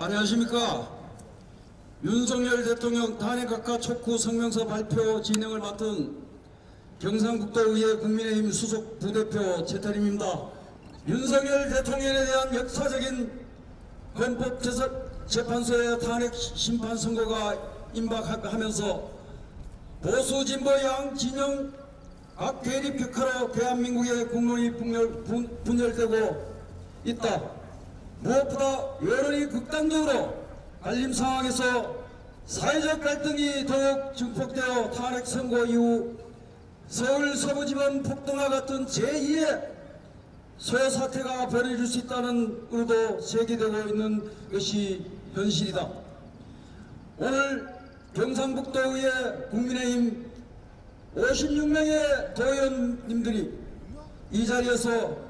안녕하십니까. 윤석열 대통령 탄핵각하 촉구 성명서 발표 진행을 맡은 경상북도의회 국민의힘 수석 부대표 최태림입니다. 윤석열 대통령에 대한 역사적인 헌법재판소의 탄핵 심판 선고가 임박하면서 보수 진보 양 진영 각 대립 격화로 대한민국의 국론이 분열, 분, 분열되고 있다. 무엇보다 여론이 극단적으로 갈림 상황에서 사회적 갈등이 더욱 증폭되어 탄핵 선고 이후 서울 서부지법 폭동과 같은 제2의 소요 사태가 벌어질 수 있다는 의도 제기되고 있는 것이 현실이다. 오늘 경상북도의회 국민의힘 56명의 도의원님들이 이 자리에서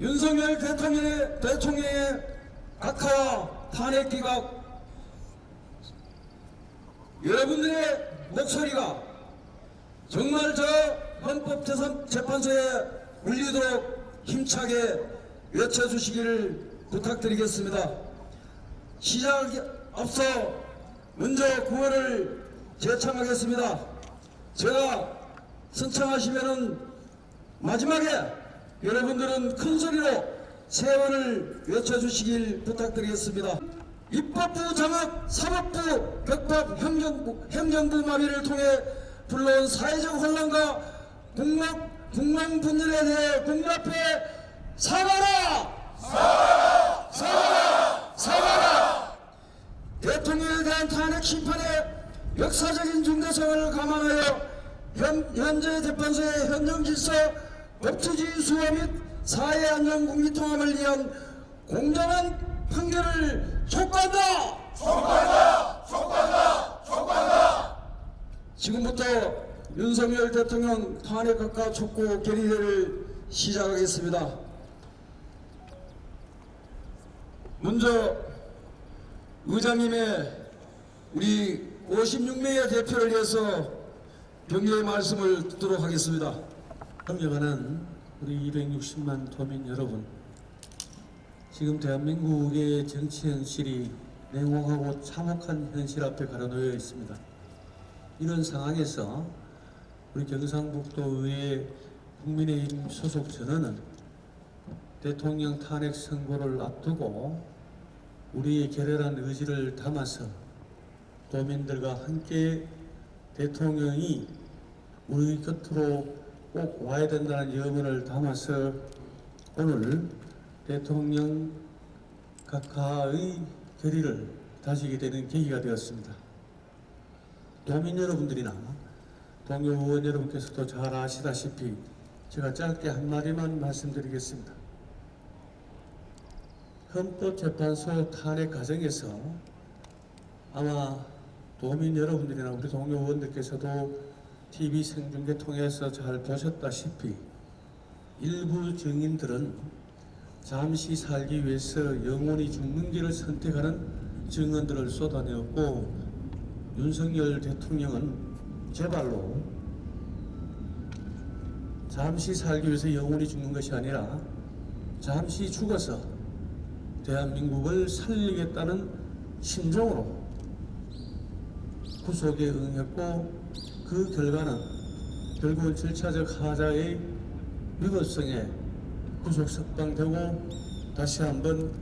윤석열 대통령의, 대통령의 각하와 탄핵 기각 여러분들의 목소리가 정말 저 헌법재판소에 울리도록 힘차게 외쳐주시기를 부탁드리겠습니다. 시작 앞서 먼저 구호를 제청하겠습니다. 제가 선창하시면은 마지막에 여러분들은 큰 소리로 세원을 외쳐주시길 부탁드리겠습니다. 입법부 장악, 사법부 격파, 행정부, 행정부 마비를 통해 불러온 사회적 혼란과 국론, 국론 분열에 대해 국민 앞에 사과라! 사과라! 사과라! 사과라! 대통령에 대한 탄핵 심판의 역사적인 중대성을 감안하여 현, 현재 재판소의 현정 질서, 법치주의 수호 및 사회 안전 국민 통합을 위한 공정한 판결을 촉구한다! 촉구한다! 촉구한다! 촉구한다! 지금부터 윤석열 대통령 탄핵각하 촉구 결의회를 시작하겠습니다. 먼저 의장님의 우리 56명의 대표를 위해서 경례의 말씀을 듣도록 하겠습니다. 존경하는 우리 260만 도민 여러분, 지금 대한민국의 정치 현실이 냉혹하고 참혹한 현실 앞에 가로놓여 있습니다. 이런 상황에서 우리 경상북도의 국민의힘 소속 전원은 대통령 탄핵 선고를 앞두고 우리의 결혈한 의지를 담아서 도민들과 함께 대통령이 우리 곁으로 꼭 와야 된다는 염원을 담아서 오늘 대통령 각하의 결의를 다시게 되는 계기가 되었습니다. 도민 여러분들이나 동료 의원 여러분께서도 잘 아시다시피 제가 짧게 한마디만 말씀드리겠습니다. 헌법재판소 탄핵 과정에서 아마 도민 여러분들이나 우리 동료 의원들께서도 TV 생중계 통해서 잘 보셨다시피 일부 증인들은 잠시 살기 위해서 영원히 죽는 길을 선택하는 증언들을 쏟아내었고 윤석열 대통령은 제발로 잠시 살기 위해서 영원히 죽는 것이 아니라 잠시 죽어서 대한민국을 살리겠다는 심정으로 구속에 응했고 그 결과는 결국은 절차적 하자의 위법성에 구속 석방되고 다시 한번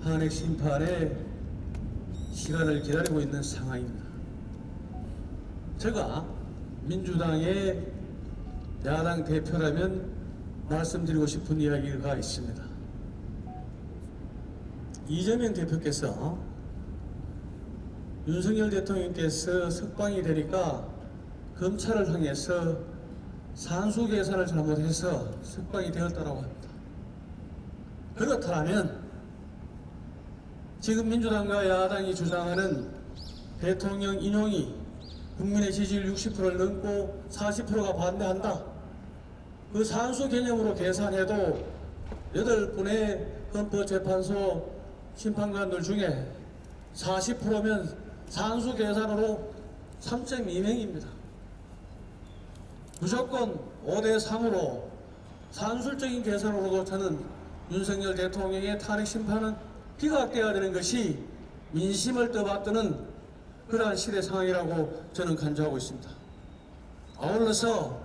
탄핵 심판의 시간을 기다리고 있는 상황입니다. 제가 민주당의 야당 대표라면 말씀드리고 싶은 이야기가 있습니다. 이재명 대표께서 윤석열 대통령께서 석방이 되니까 검찰을 향해서 산수 계산을 잘못해서 석방이 되었다고 합니다. 그렇다면 지금 민주당과 야당이 주장하는 대통령 인용이 국민의 지지율 60%를 넘고 40%가 반대한다. 그 산수 개념으로 계산해도 8분의 헌법재판소 심판관들 중에 40%면 산수 계산으로 3.2명입니다. 무조건 5대 3으로 산술적인 계산으로도 저는 윤석열 대통령의 탄핵 심판은 기각돼야 되는 것이 민심을 떠받드는 그러한 시대 상황이라고 저는 간주하고 있습니다. 아울러서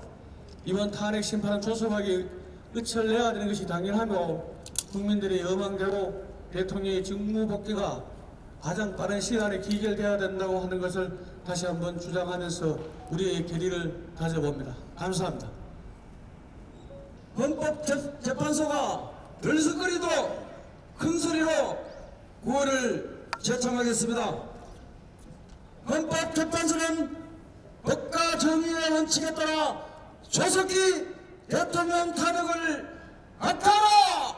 이번 탄핵 심판은 조속하게 끝을 내야 되는 것이 당연하며 국민들의 여망대로 대통령의 직무 복귀가 가장 빠른 시간에 기결돼야 된다고 하는 것을 다시 한번 주장하면서 우리의 결의를 다져봅니다. 감사합니다. 헌법재판소가 들썩거리도록 큰 소리로 구호를 제청하겠습니다. 헌법재판소는 법과 정의의 원칙에 따라 조속히 대통령 탄핵을 악하라!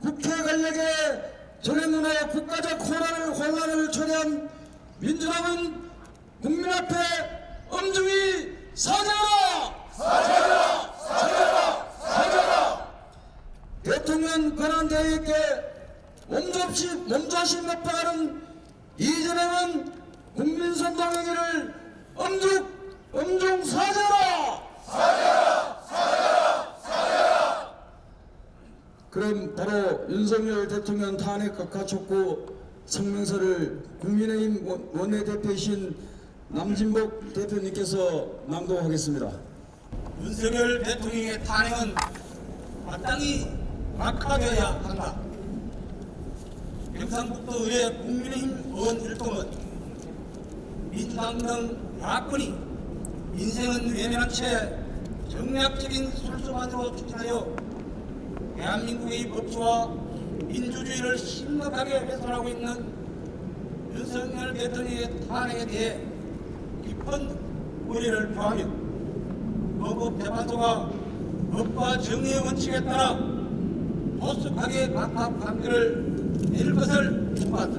국회 권력의 전횡문화의 국가적 혼란을, 혼란을 초래한 민주당은 국민 앞에 엄중히 사죄하라! 사죄하라! 사죄하라! 사죄하라! 대통령 권한대행에게 몸조시, 몸조시 납박하는 이재명은 국민선동행위를 엄중, 엄중 사죄하라! 그럼 바로 윤석열 대통령 탄핵 각하 촉구 성명서를 국민의힘 원- 원내대표이신 남진복 대표님께서 낭독하겠습니다. 윤석열 대통령의 탄핵은 마땅히 막하되어야 한다. 경상북도의 국민의힘 의원 일동은 민주당 등 야권이 민생은 외면한 채 정략적인 술수만으로 추진하여 대한민국의 법치와 민주주의를 심각하게 훼손하고 있는 윤석열 대통령의 탄핵에 대해 깊은 우려를 표하며 헌법재판소가 법과 정의의 원칙에 따라 조속하게 각각 판결을 내릴 것을 촉구한다.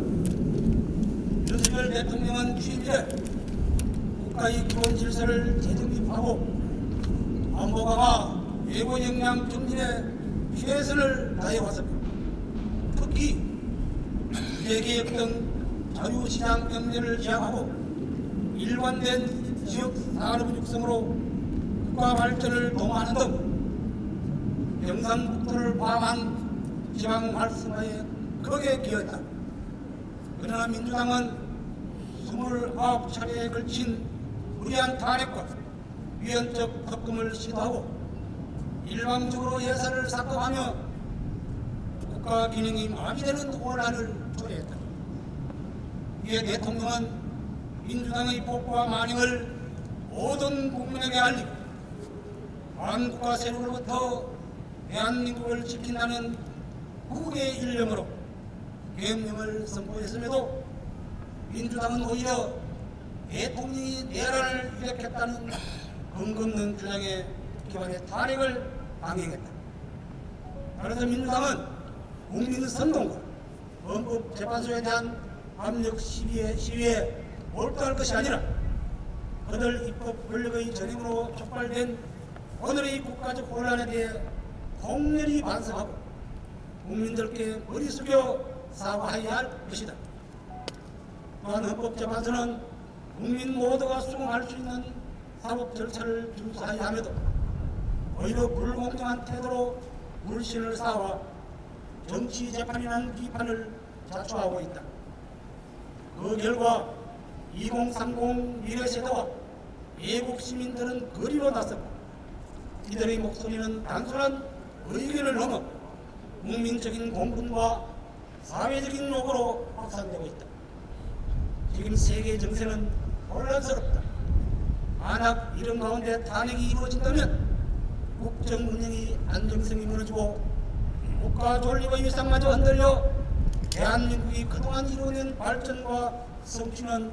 윤석열 대통령은 취임에 국가의 기본 질서를 재정립하고 안보가와 외부 역량 정진에 최선을 다해 왔습니다. 특히 규제개혁 등 자유시장 경제를 지향하고 일관된 지역 산업 육성으로 국가 발전을 도모하는 등 경상북도를 포함한 지방 활성화에 크게 기여했다. 그러나 민주당은 29차례에 걸친 무리한 탄핵과 위헌적 특검을 시도하고 일방적으로 예산을 삭감하며 국가 기능이 마비되는 혼란을 초래했다. 이에 대통령은 민주당의 폭과 만행을 모든 국민에게 알리고 한국과 세력으로부터 대한민국을 지킨다는 국의 일념으로 계엄령을 선포했음에도 민주당은 오히려 대통령이 내란을 일으켰다는 없는 주장에 기반해 탄핵을 강행했다. 따라서 민주당은 국민 선동과 헌법재판소에 대한 압력 시위에, 시위에 몰두할 것이 아니라 그들 입법 권력의 전행으로 촉발된 오늘의 국가적 혼란에 대해 공렬히 반성하고 국민들께 머리 숙여 사과해야 할 것이다. 또한 헌법재판소는 국민 모두가 수긍할 수 있는 사법 절차를 준수하여야 하며도 오히려 불공정한 태도로 물신을 쌓아 정치 재판이라는 비판을 자초하고 있다. 그 결과 2030 미래세대와 외국 시민들은 거리로 나섰고 이들의 목소리는 단순한 의견을 넘어 국민적인 공분과 사회적인 요구로 확산되고 있다. 지금 세계 정세는 혼란스럽다. 만약 이런 가운데 탄핵이 이루어진다면 국정 운영이 안정성이 무너지고 국가 존립의 위상마저 흔들려 대한민국이 그동안 이루어낸 발전과 성취는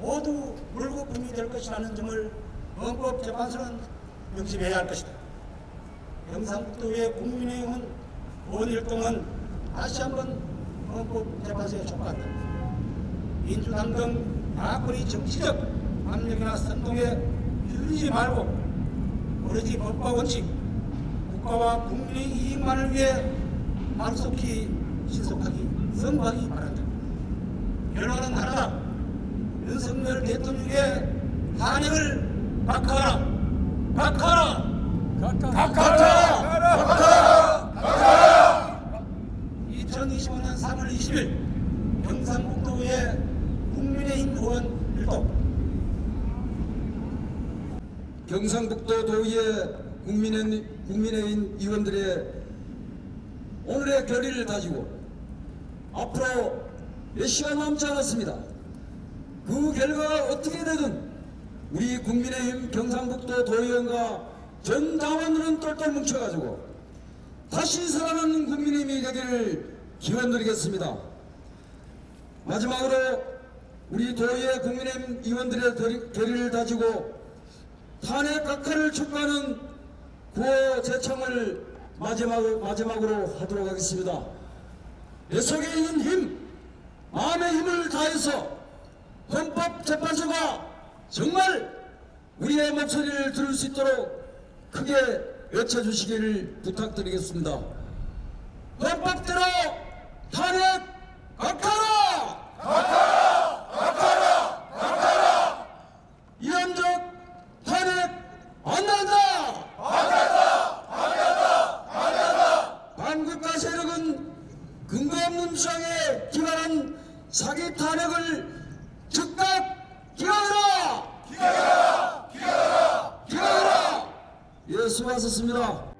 모두 물거품이 될 것이라는 점을 헌법재판소는 명심해야 할 것이다. 경상북도의 국민의힘은 원일동은 다시 한번 헌법재판소에 촉구한다. 민주당 등 야권의 정치적 압력이나 선동에 휘둘리지 말고 오로지 법과 원칙, 국가와 국민의 이익만을 위해 만속히 신속하기 선거하기 바란다. 결론은 하나다. 윤석열 대통령의 탄핵을 박하라. 박하라. 각하라! 각하라! 2025년 3월 20일 경상북도의 국민의힘 의원 일동 경상북도 도의회 국민의, 국민의힘 의원들의 오늘의 결의를 가지고 앞으로 몇 시간 남지 않았습니다. 그 결과가 어떻게 되든 우리 국민의힘 경상북도 도의원과 전 당원들은 똘똘 뭉쳐가지고 다시 살아나는 국민의힘이 되기를 기원드리겠습니다. 마지막으로 우리 도의회 국민의힘 의원들의 결의- 결의를 다지고 탄핵 각하를 촉구하는 구호 제청을 마지막, 마지막으로 하도록 하겠습니다. 내 속에 있는 힘, 마음의 힘을 다해서 헌법재판소가 정말 우리의 목소리를 들을 수 있도록 크게 외쳐주시기를 부탁드리겠습니다. 헌법대로 탄핵 각하라! 이현적 탄핵 안 난다! 안 난다! 안 난다! 안 난다! 반국가 세력은 근거 없는 주장에 기반한 사기 탄핵을 즉각 기각하라! 기각하라! 기각하라! 기각하라! 예, 수고하셨습니다.